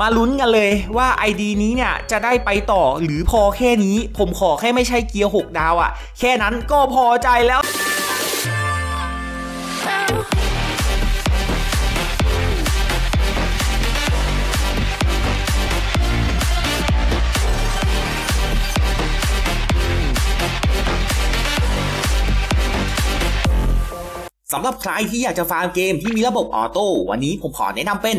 มาลุ้นกันเลยว่า ID นี้เนี่ยจะได้ไปต่อหรือพอแค่นี้ผมขอแค่ไม่ใช่เกียร์ 6 ดาวอะ่ะ แค่นั้นก็พอใจแล้วสำหรับใครที่อยากจะฟาร์มเกมที่มีระบบออโต้วันนี้ผมขอแนะนำเป็น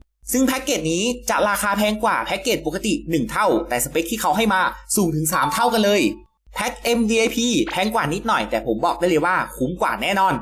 ซึ่งแพ็กเกจนี้จะราคาแพงกว่าแพ็กเกจปกติ 1 เท่า แต่สเปคที่เขาให้มาสูงถึง 3 เท่ากันเลยแพ็ก MVIP แพงกว่านิดหน่อยแต่ผมบอกได้เลยว่าคุ้มกว่าแน่นอน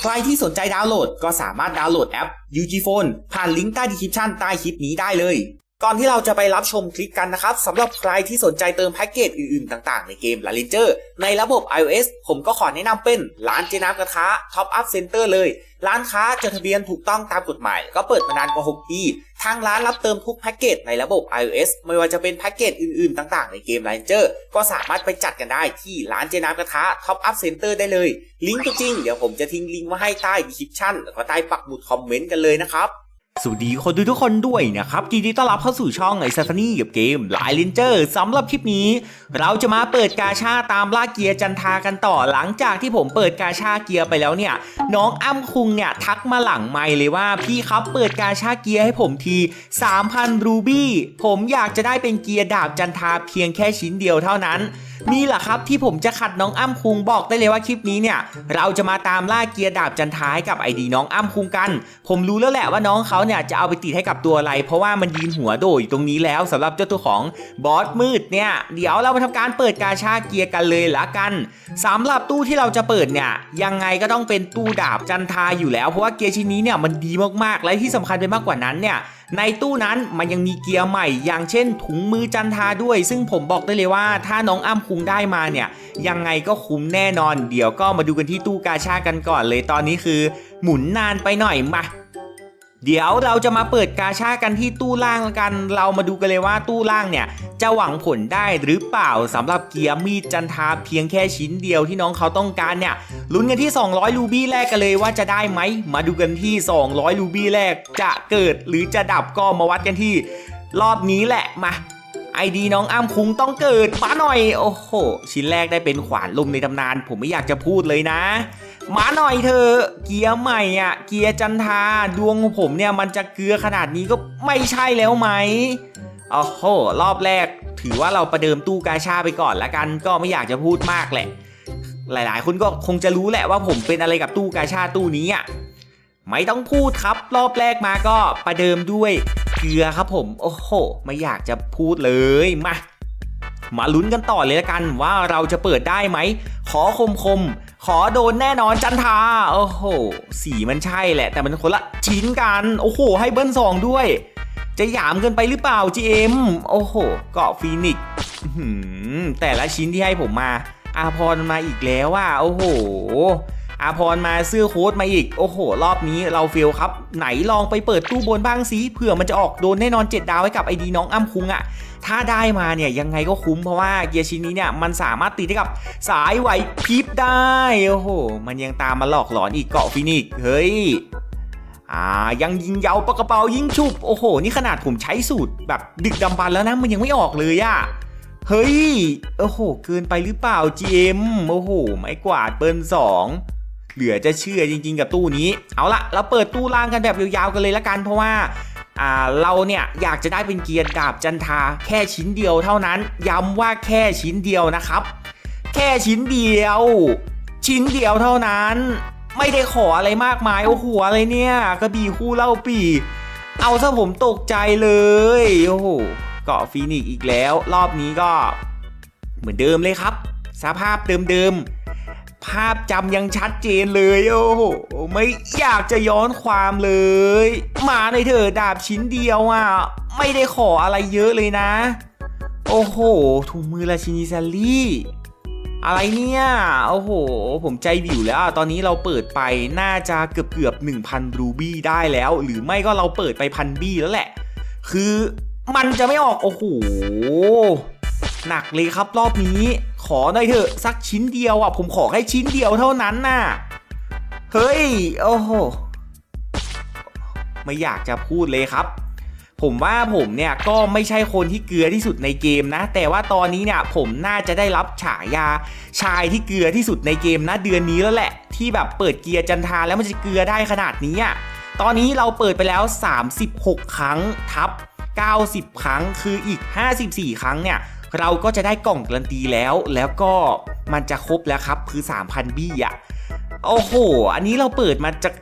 ใครที่สนใจดาวน์โหลดก็สามารถดาวน์โหลดแอป UG Phone ผ่านลิงก์ใต้ดีคริปชันใต้คลิปนี้ได้เลย ก่อนที่เราจะไปรับชมคลิปกันนะครับสำหรับใครที่สนใจเติมแพ็กเกจอื่นๆ ต่างๆ ในเกม La Ranger ในระบบ iOS ผมก็ขอแนะนำเป็นร้านเจน้ำกระทะ Top Up Center เลย ร้านค้าจดทะเบียนถูกต้องตามกฎหมาย ก็เปิดมานานกว่า 6 ปี ทางร้านรับเติมทุกแพ็กเกจในระบบ iOS ไม่ว่าจะเป็นแพ็กเกจอื่นๆ ต่างๆ ในเกม La Ranger ก็สามารถไปจัดกันได้ที่ร้านเจน้ำกระทะ Top Up Center ได้เลย ลิงก์ตัวจริงเดี๋ยวผมจะทิ้งลิงก์ไว้ให้ใต้ดีคริปชั่นแล้วก็ใต้ปักหมุดคอมเมนต์กันเลยนะครับ สวัสดีคนดูทุกคนด้วยนะครับยินดีต้อนรับเข้าสู่ช่องไอซัฟนี่กับเกมหลายเลนเจอร์สำหรับคลิปนี้ เราจะมาเปิดกาชาตามล่าเกียร์จันทากันต่อหลังจากที่ผมเปิดกาชาเกียร์ไปแล้วเนี่ย น้องอ้ำคุงเนี่ยทักมาหลังไม่เลยว่าพี่ครับเปิดกาชาเกียร์ให้ผมที 3,000รูบี้ผมอยากจะได้เป็นเกียร์ดาบจันทาเพียงแค่ชิ้นเดียวเท่านั้น นี่แหละครับที่ผมจะขัดน้องอ้ำคุงบอกได้เลยว่าคลิปนี้เนี่ย เราจะมาตามล่าเกียร์ดาบจันทาให้กับไอดีน้องอ้ำคุงกัน ผมรู้แล้วแหละว่าน้องเขาเนี่ยจะเอาไปติดให้กับตัวอะไร เพราะว่ามันยืนหัวโดอยู่ตรงนี้แล้วสำหรับเจ้าตัวของบอสมืดเนี่ยเดี๋ยวเรามาทำการเปิดกาชาเกียร์กันเลยละกันสำหรับตู้ที่เราจะเปิดเนี่ยยังไงก็ต้องเป็นตู้ดาบจันทาอยู่แล้วเพราะว่าเกียร์ชิ้นนี้เนี่ยมันดีมากๆและที่สำคัญไปมากกว่านั้นเนี่ยในตู้นั้นมันยังมีเกียร์ใหม่ อย่างเช่นถุงมือจันทาด้วย ซึ่งผมบอกได้เลยว่าถ้าน้องอ้ำคุงได้มาเนี่ยยังไงก็คุ้มแน่นอน เดี๋ยวก็มาดูกันที่ตู้กาชากันก่อนเลยตอนนี้คือ หมุนนานไปหน่อยมาเดี๋ยวเราจะมาเปิดกาชากันที่ตู้ล่างกัน เรามาดูกันเลยว่าตู้ล่างเนี่ย จะหวังผลได้หรือเปล่าสำหรับเกียร์มีดจันทาเพียงแค่ชิ้นเดียวที่น้องเขาต้องการเนี่ยลุ้นกันที่ 200 รูบี้แรกกันเลยว่าจะได้ไหม มาดูกันที่ 200 รูบี้แรกจะเกิดหรือจะดับก็มาวัดกันที่ รอบนี้แหละมา ไอดีน้องอ้ำคุงต้องเกิดมาหน่อย โอ้โห ชิ้นแรกได้เป็นขวานลมในตำนาน ผมไม่อยากจะพูดเลยนะ มาหน่อยเธอ เกียร์ใหม่อะ เกียร์จันทา ดวงของผมเนี่ยมันจะเกลือขนาดนี้ก็ไม่ใช่แล้วไหมโอ้โห รอบแรก ถือว่าเราประเดิมตู้กาชาไปก่อนละกัน ก็ไม่อยากจะพูดมากแหละ หลายๆ คนก็คงจะรู้แหละว่าผมเป็นอะไรกับตู้กาชาตู้นี้อะ ไม่ต้องพูดครับ รอบแรกมาก็ประเดิมด้วย เกลือครับผม โอ้โห ไม่อยากจะพูดเลย มา มาลุ้นกันต่อเลยละกันว่าเราจะเปิดได้ไหม ขอคมคม ขอโดนแน่นอนจันทา โอ้โห สีมันใช่แหละ แต่มันคนละชิ้นกัน โอ้โห ให้เบิ้ลสองด้วย จะหยามเกินไปหรือเปล่า GM โอ้โห เกาะฟีนิกซ์แต่ละชิ้นที่ให้ผมมา อาพรมาอีกแล้วว่าโอ้โห อาพรมาเสื้อโค้ทมาอีก โอ้โห รอบนี้เราเฟลครับ ไหนลองไปเปิดตู้บนบ้างสิเผื่อมันจะออกโดนแน่นอน 7 ดาวให้กับไอดีน้องอ้ำคุงอะถ้าได้มาเนี่ยยังไงก็คุ้มเพราะว่าเกียร์ชิ้นนี้เนี่ยมันสามารถติดได้กับสายไหวพริบได้ โอ้โห มันยังตามมาหลอกหลอนอีกเกาะฟินิกซ์เฮ้ยอ่ายังยิงเยาวปากระเป๋ายิงชุบโอ้โห นี่ขนาดผมใช้สูตรแบบดึกดำบรรพ์แล้วนะมันยังไม่ออกเลยอะเฮ้ยโอ้โห เกินไปหรือเปล่า GM โอ้โห ไม้กวาดเปิ้ลสอง เหลือจะเชื่อจริง ๆ กับตู้นี้ เอาละเราเปิดตู้ล่างกันแบบยาวๆกันเลยละกันเพราะว่าเราเนี่ยอยากจะได้เป็นเกียร์ดาบจันทาแค่ชิ้นเดียวเท่านั้น ย้ำว่าแค่ชิ้นเดียวนะครับ แค่ชิ้นเดียว ชิ้นเดียวเท่านั้น ไม่ได้ขออะไรมากมายโอ้โหอะไรเนี่ยกระบี่คู่เล่าปี เอาซะผมตกใจเลยโอ้โหเกาะฟีนิกซ์อีกแล้ว รอบนี้ก็เหมือนเดิมเลยครับ สภาพเดิมๆ ภาพจำยังชัดเจนเลยโอ้โหไม่อยากจะย้อนความเลย มาในเถอะดาบชิ้นเดียวอะ ไม่ได้ขออะไรเยอะเลยนะ โอ้โหถุงมือราชินีแซลลี่อะไรเนี่ย โอ้โห ผมใจวิวแล้วตอนนี้เราเปิดไปน่าจะเกือบเกือบ1,000รูบี้ได้แล้ว หรือไม่ก็เราเปิดไปพันบี้แล้วแหละ คือมันจะไม่ออก โอ้โห หนักเลยครับรอบนี้ ขอหน่อยเถอะสักชิ้นเดียวอะผมขอแค่ชิ้นเดียวเท่านั้นน่ะ เฮ้ย โอ้โห ไม่อยากจะพูดเลยครับ ผมว่าผมเนี่ยก็ไม่ใช่คนที่เกลือที่สุดในเกมนะ แต่ว่าตอนนี้เนี่ยผมน่าจะได้รับฉายาชายที่เกลือที่สุดในเกมนะเดือนนี้แล้วแหละ ที่แบบเปิดเกียร์จันทาแล้วมันจะเกลือได้ขนาดนี้อะตอนนี้เราเปิดไปแล้ว 36 ครั้งทับ 90 ครั้งคืออีก 54 ครั้งเนี่ย เราก็จะได้กล่องการันตีแล้ว แล้วก็มันจะครบแล้วครับคือ 3,000 บี้อะโอ้โห อันนี้เราเปิดมาจาก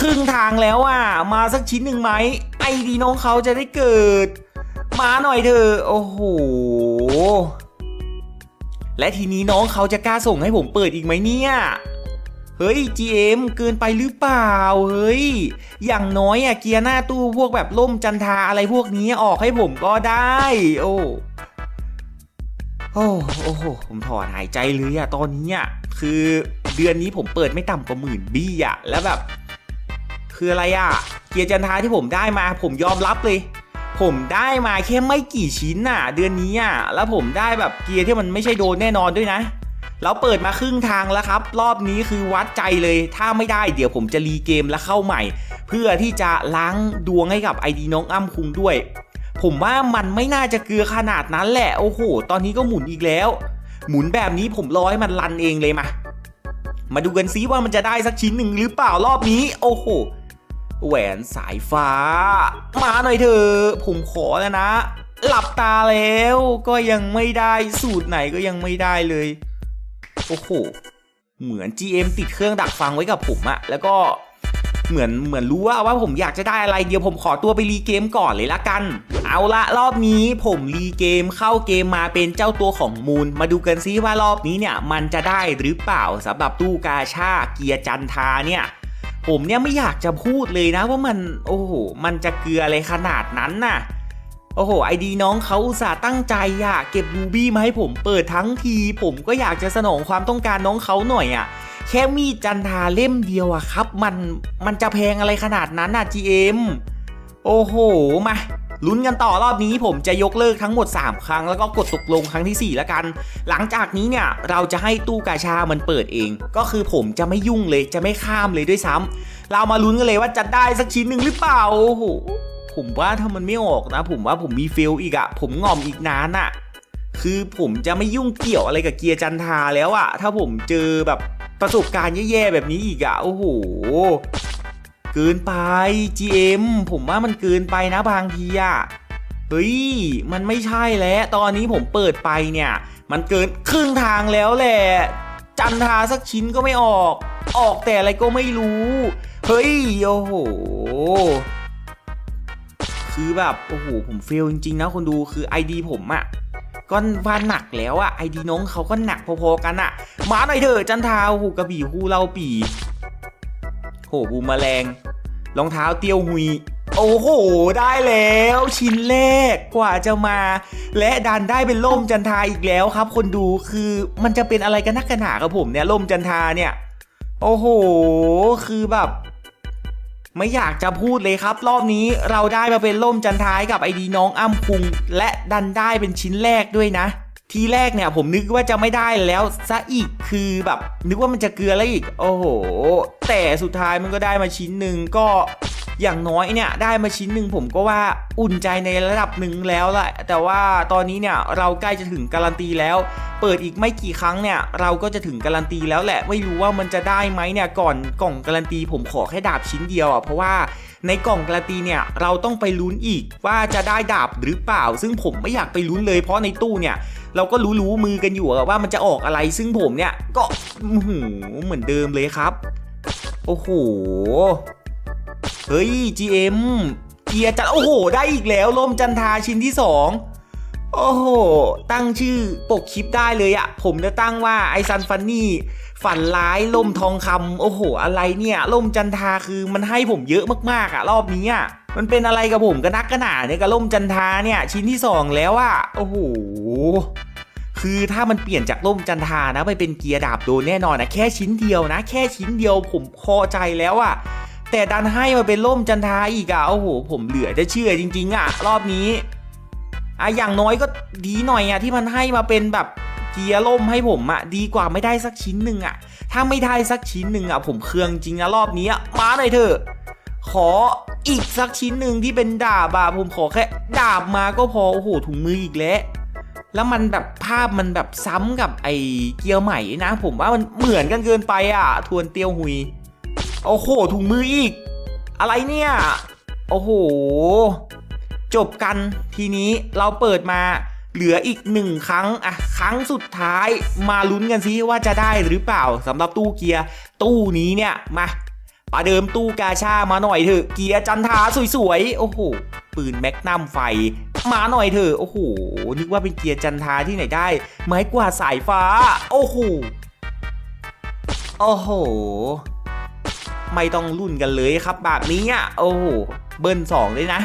ครึ่งทางแล้วอะ มาสักชิ้นหนึ่งไหมไอดีน้องเขาจะได้เกิด มาหน่อยเถอโอ้โห และทีนี้น้องเขาจะกล้าส่งให้ผมเปิดอีกไหมเนี่ย เฮ้ย GM เกินไปหรือเปล่า เฮ้ย อย่างน้อยอะเกียร์หน้าตู้พวกแบบล่มจันทาอะไรพวกนี้ออกให้ผมก็ได้ โอ้ โอ้โห ผมถอนหายใจเลยอะตอนนี้อะคือเดือนนี้ผมเปิดไม่ต่ำกว่าหมื่นบี้อะแล้วแบบ คืออะไรอะเกียร์จันทราที่ผมได้มา ผมยอมรับเลย ผมได้มาแค่ไม่กี่ชิ้นน่ะ เดือนนี้อะแล้วผมได้แบบเกียร์ที่มันไม่ใช่โดนแน่นอนด้วยนะแล้วเปิดมาครึ่งทางแล้วครับ รอบนี้คือวัดใจเลย ถ้าไม่ได้เดี๋ยวผมจะรีเกมแล้วเข้าใหม่ เพื่อที่จะล้างดวงให้กับไอดีน้องอ้ำคุงด้วย ผมว่ามันไม่น่าจะเกลือขนาดนั้นแหละโอ้โห ตอนนี้ก็หมุนอีกแล้ว หมุนแบบนี้ผมรอให้มันรันเองเลยมา มาดูกันซิว่ามันจะได้สักชิ้นหนึ่งหรือเปล่ารอบนี้ โอ้โห แหวนสายฟ้า มาหน่อยเถอะผมขอแล้วนะ หลับตาแล้วก็ยังไม่ได้สูตรไหนก็ยังไม่ได้เลย โอ้โห เหมือน GM ติดเครื่องดักฟังไว้กับผมอะแล้วก็เหมือนเหมือนรู้ว่าว่าผมอยากจะได้อะไรเดี๋ยวผมขอตัวไปรีเกมก่อนเลยละกัน เอาละรอบนี้ผมรีเกมเข้าเกมมาเป็นเจ้าตัวของมูล มาดูกันซิว่ารอบนี้เนี่ยมันจะได้หรือเปล่าสำหรับตู้กาชาเกียร์จันทาเนี่ยผมเนี่ยไม่อยากจะพูดเลยนะว่ามันโอ้โหมันจะเกลืออะไรขนาดนั้นน่ะโอ้โหไอดีน้องเขาอุตส่าห์ตั้งใจอะเก็บรูบี้มาให้ผมเปิดทั้งที ผมก็อยากจะสนองความต้องการน้องเขาหน่อยอะแค่มีจันทาเล่มเดียวอะครับ มันมันจะแพงอะไรขนาดนั้นน่ะ GM โอ้โหมา ลุ้นกันต่อรอบนี้ผมจะยกเลิกทั้งหมด 3 ครั้งแล้วก็กดตกลงครั้งที่ 4 แล้วกัน หลังจากนี้เนี่ยเราจะให้ตู้กาชามันเปิดเอง ก็คือผมจะไม่ยุ่งเลยจะไม่ข้ามเลยด้วยซ้ำเรามาลุ้นกันเลยว่าจะได้สักชิ้นหนึ่งหรือเปล่าโอ้โหผมว่าถ้ามันไม่ออกนะ ผมว่าผมมีเฟลอีกอะผมงอมอีกนานอะคือผมจะไม่ยุ่งเกี่ยวอะไรกับเกียร์จันทาแล้วอะถ้าผมเจอแบบประสบการณ์แย่ๆแบบนี้อีกอะโอ้โห เกินไป GM ผมว่ามันเกินไปนะบางทีอะเฮ้ย มันไม่ใช่แล้ว ตอนนี้ผมเปิดไปเนี่ย มันเกินครึ่งทางแล้วแหละ จันทาสักชิ้นก็ไม่ออก ออกแต่อะไรก็ไม่รู้ เฮ้ย โอ้โห คือแบบ โอ้โห ผมเฟลจริง ๆ นะคนดู คือ ID ผมอะก็ว่าหนักแล้วอะ ID น้องเขาก็หนักพอๆกันอะมาหน่อยเถอะจันทาโอ้โหกระบี่ฮูเล่าปีโหบูมแมลง รองเท้าเตียวหุย โอ้โห ได้แล้วชิ้นแรกกว่าจะมา และดันได้เป็นล่มจันทาอีกแล้วครับ คนดูคือมันจะเป็นอะไรกันนักกันหนากับผมเนี่ยล่มจันทาเนี่ย โอ้โห คือแบบไม่อยากจะพูดเลยครับ รอบนี้เราได้มาเป็นล่มจันทายกับไอดีน้องอ้ำพุง และดันได้เป็นชิ้นแรกด้วยนะ ทีแรกเนี่ยผมนึกว่าจะไม่ได้แล้วซะอีกคือแบบนึกว่ามันจะเกลือแล้วอีก โอ้โห แต่สุดท้ายมันก็ได้มาชิ้นหนึ่งก็อย่างน้อยเนี่ยได้มาชิ้นหนึ่งผมก็ว่าอุ่นใจในระดับหนึ่งแล้วแหละแต่ว่าตอนนี้เนี่ยเราใกล้จะถึงการันตีแล้ว เปิดอีกไม่กี่ครั้งเนี่ยเราก็จะถึงการันตีแล้วแหละไม่รู้ว่ามันจะได้ไหมเนี่ยก่อนกล่องการันตีผมขอแค่ดาบชิ้นเดียวอะเพราะว่า ในกล่องการันตีเนี่ยเราต้องไปลุ้นอีกว่าจะได้ดาบหรือเปล่า ซึ่งผมไม่อยากไปลุ้นเลยเพราะในตู้เนี่ยเราก็รู้รู้ๆมือกันอยู่ว่ามันจะออกอะไรซึ่งผมเนี่ยก็หือเหมือนเดิมเลยครับ โอ้โห เฮ้ย GM เกียร์จัดโอ้โห ได้อีกแล้วลมจันทาชิ้นที่2 โอ้โห ตั้งชื่อปกคลิปได้เลยอะผมจะตั้งว่าไอซันฟันนี่ฝันร้ายล่มทองคำโอ้โห อะไรเนี่ยล่มจันทาคือมันให้ผมเยอะมากๆอะรอบนี้อะมันเป็นอะไรกับผมกระนักกระหนาเนี่ยกระล่มจันทาเนี่ยชิ้นที่สองแล้วอะโอ้โหคือถ้ามันเปลี่ยนจากล่มจันทานะไปเป็นเกียร์ดาบโดนแน่นอนนะแค่ชิ้นเดียวนะ แค่ชิ้นเดียวผมพอใจแล้วอะแต่ดันให้มาเป็นล่มจันทาอีกอะโอ้โห ผมเหลือจะเชื่อจริง ๆอะรอบนี้ อะอย่างน้อยก็ดีหน่อยอะที่มันให้มาเป็นแบบเกียร์ล่มให้ผมอะดีกว่าไม่ได้สักชิ้นหนึ่งอะถ้าไม่ได้สักชิ้นหนึ่งอะผมเครืองจริงนะรอบนี้มาหน่อยเถอะขออีกสักชิ้นหนึ่งที่เป็นดาบอะผมขอแค่ดาบมาก็พอโอ้โหถุงมืออีกแล้วแล้วมันแบบภาพมันแบบซ้ำกับไอเกียวใหม่นะ ผมว่ามันเหมือนกันเกินไปอะ ทวนเตียวหุย โอ้โหถุงมืออีก อะไรเนี่ย โอ้โห จบกันทีนี้เราเปิดมาเหลืออีกหนึ่งครั้งอะครั้งสุดท้ายมาลุ้นกันซิว่าจะได้หรือเปล่าสำหรับตู้เกียร์ตู้นี้เนี่ยมาประเดิมตู้กาชามาหน่อยเถอะเกียร์จันทาสวยๆโอ้โหปืนแมกนัมไฟ มาหน่อยเถอะโอ้โหนึกว่าเป็นเกียร์จันทาที่ไหนได้ ไม้กว่าสายฟ้า โอ้โหโอ้โหไม่ต้องรุ่นกันเลยครับแบบนี้อะโอ้โหเบิ้ลสองเลยนะ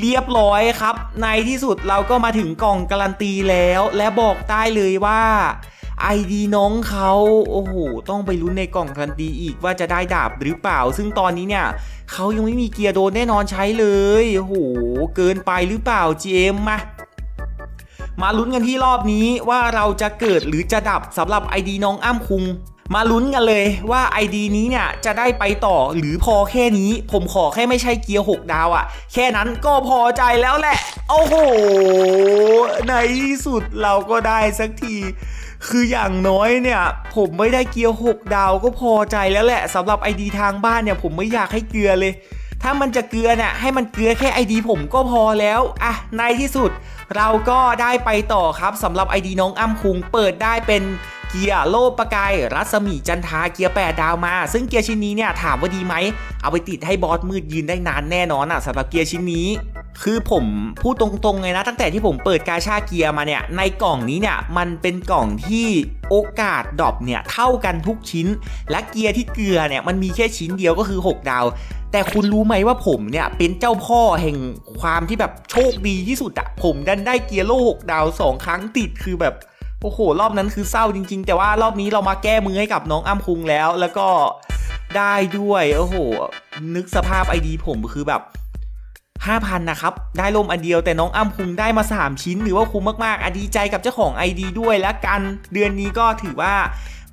เรียบร้อยครับ ในที่สุดเราก็มาถึงกล่องการันตีแล้ว และบอกได้เลยว่าไอดีน้องเขาโอ้โห ต้องไปลุ้นในกล่องการันตีอีกว่าจะได้ดาบหรือเปล่า ซึ่งตอนนี้เนี่ยเขายังไม่มีเกียร์โดนแน่นอนใช้เลยโอ้โห เกินไปหรือเปล่า GM มามาลุ้นกันที่รอบนี้ว่าเราจะเกิดหรือจะดับสำหรับ ID น้องอ้ำคุง มาลุ้นกันเลยว่า ID นี้เนี่ยจะได้ไปต่อหรือพอแค่นี้ผมขอแค่ไม่ใช่เกียร์ 6 ดาวอะ่ะ แค่นั้นก็พอใจแล้วแหละ โอ้โห ในที่สุดเราก็ได้สักทีคืออย่างน้อยเนี่ย ผมไม่ได้เกียร์ 6 ดาวก็พอใจแล้วแหละสำหรับ ID ทางบ้านเนี่ย ผมไม่อยากให้เกลือเลย ถ้ามันจะเกลือเนี่ยให้มันเกลือแค่ ID ผมก็พอแล้วอะในที่สุด เราก็ได้ไปต่อครับสำหรับ ID น้องอ้ำคุงเปิดได้เป็น เกียร์โลประกาย รัศมีจันทาเกียร์ 8 ดาวมา ซึ่งเกียร์ชิ้นนี้เนี่ยถามว่าดีไหม เอาไปติดให้บอสมืดยืนได้นานแน่นอนอะสำหรับเกียร์ชิ้นนี้ คือผมพูดตรงๆเลยนะ ตั้งแต่ที่ผมเปิดกาชาเกียร์มาเนี่ยในกล่องนี้เนี่ยมันเป็นกล่องที่โอกาสดรอปเนี่ยเท่ากันทุกชิ้น และเกียร์ที่เกลือเนี่ยมันมีแค่ชิ้นเดียวก็คือ 6 ดาว แต่คุณรู้ไหมว่าผมเนี่ยเป็นเจ้าพ่อแห่งความที่แบบโชคดีที่สุดอะผมดันได้เกียร์โลหกดาวสองครั้งติดคือแบบ โอ้โห รอบนั้นคือเศร้าจริง ๆ แต่ว่ารอบนี้เรามาแก้มือให้กับน้องอ้ำคุงแล้ว แล้วก็ได้ด้วยโอ้โห นึกสภาพไอดีผมคือแบบ5,000นะครับ ได้ลมอันเดียวแต่น้องอ้ำคุงได้มา 3 ชิ้น หรือว่าคุ้มมากๆอดีใจกับเจ้าของ ID ด้วยแล้วกันเดือนนี้ก็ถือว่า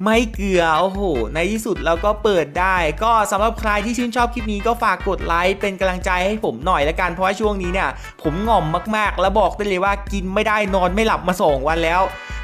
ไม่เกลือโอ้โห ในที่สุดเราก็เปิดได้ ก็สำหรับใครที่ชื่นชอบคลิปนี้ก็ฝากกดไลค์เป็นกำลังใจให้ผมหน่อยละกันเพราะว่าช่วงนี้เนี่ย ผมง่อมมากๆ แล้วบอกได้เลยว่ากินไม่ได้นอนไม่หลับมา2วันแล้ว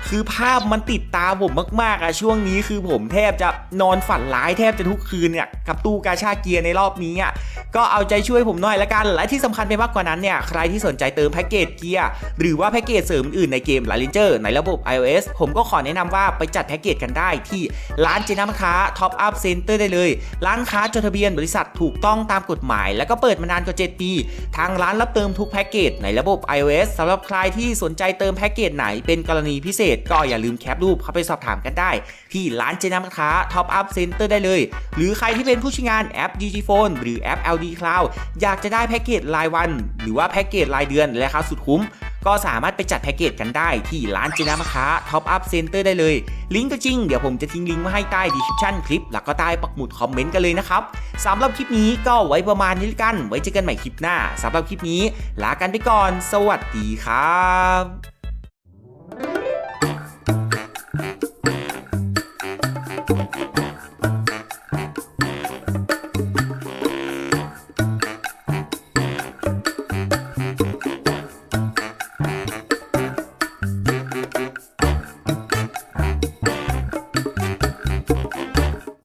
คือภาพมันติดตาผมมากๆอะช่วงนี้คือผมแทบจะนอนฝันร้ายแทบจะทุกคืนเนี่ยกับตู้กาชาเกียร์ในรอบนี้อะก็เอาใจช่วยผมหน่อยละกัน และที่สำคัญไปมากกว่านั้นเนี่ยใครที่สนใจเติมแพ็กเกจเกียร์หรือว่าแพ็กเกจเสริมอื่นในเกม l า r นเจอร์ในระบบ iOS ผมก็ขอแนะนำว่าไปจัดแพ็กเกจกันได้ที่ร้านเจน้ำค้าท็อปอัพเซ็นเตอร์ได้เลย ร้านค้าจดทะเบียนบริษัทถูกต้องตามกฎหมาย แล้วก็เปิดมานานกว่า7ปีทางร้านรับเติมทุกแพ็กเกจในระบบ iOS สำหรับใครที่สนใจเติมแพ็กเกจไหนเป็นกรณีพิเศษก็อย่าลืมแคปรูปเข้าไปสอบถามกันได้ ที่ร้านเจน้ำค้าท็อปอัพเซ็นเตอร์ได้เลย หรือใครที่เป็นผู้ใช้งานแอป DG Phone หรือแอป LD Cloud อยากจะได้แพ็กเกจรายวัน หรือว่าแพ็กเกจรายเดือนราคาสุดคุ้มก็สามารถไปจัดแพ็กเกจกันได้ที่ร้านเจน้ำค้าท็อปอัพเซ็นเตอร์ได้เลย ลิงก์ก็จริง เดี๋ยวผมจะทิ้งลิงก์มาให้ใต้ดีคริปชั่นคลิป แล้วก็ใต้ปักหมุดคอมเมนต์กันเลยนะครับสำหรับคลิปนี้ก็ไว้ประมาณนี้กัน ไว้เจอกันใหม่คลิปหน้าสำหรับคลิปนี้ลากันไปก่อน สวัสดีครับ